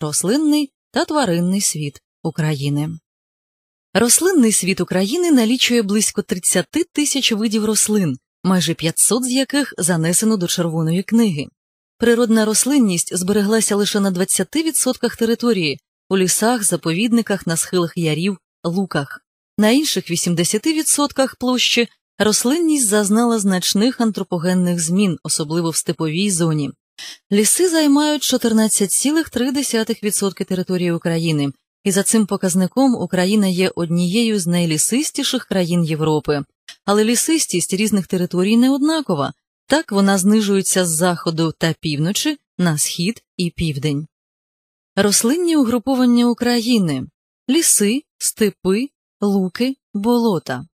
рослинний та тваринний світ України. Рослинний світ України налічує близько 30 тисяч видів рослин, майже 500 з яких занесено до Червоної книги. Природна рослинність збереглася лише на 20% території у лісах, заповідниках, на схилах ярів, луках. На інших 80% площі рослинність зазнала значних антропогенних змін, особливо в степовій зоні. Ліси займають 14,3% території України, і за цим показником Україна є однією з найлісистіших країн Європи. Але лісистість різних територій не однакова, так вона знижується з заходу та півночі на схід і південь. Рослинні угруповання України ліси, степи, луки, болота.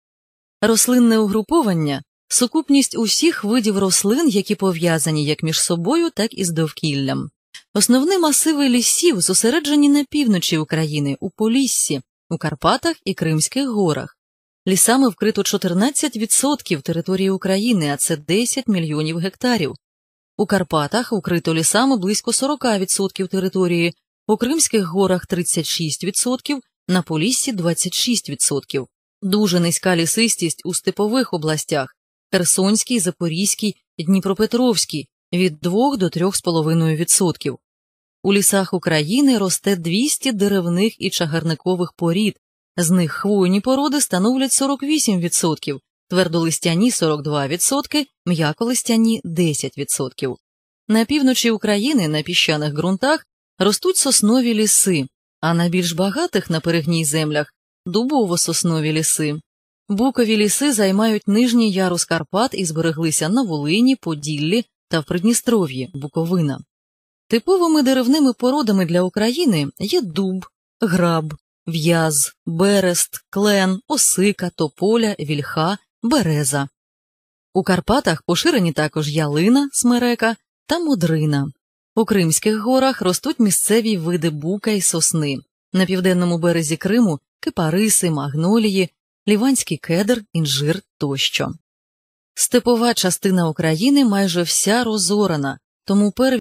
Рослинне угруповання сукупність усіх видів рослин, які пов'язані як між собою, так і з довкіллям. Основні масиви лісів зосереджені на півночі України, у Поліссі, у Карпатах і Кримських горах. Лісами вкрито 14% території України, а це 10 мільйонів гектарів. У Карпатах укрито лісами близько 40% території, у Кримських горах 36%, на Поліссі 26%. Дуже низька лісистість у степових областях Херсонській, Запорізькій, Дніпропетровській від 2 до 3,5%. У лісах України росте 200 деревних і чагарникових порід, з них хвойні породи становлять 48%, твердолистяні 42%, м'яколистяні 10%. На півночі України на піщаних ґрунтах ростуть соснові ліси, а на більш багатих на перегній землях дубово-соснові ліси. Букові ліси займають нижній ярус Карпат і збереглися на Волині, Поділлі та в Придністров'ї Буковина. Типовими деревними породами для України є дуб, граб, в'яз, берест, клен, осика, тополя, вільха, береза. У Карпатах поширені також ялина, смерека та модрина. У Кримських горах ростуть місцеві види бука і сосни, на південному березі Криму кипариси, магнолії, ліванський кедр, інжир тощо. Степова частина України майже вся розорана, тому перві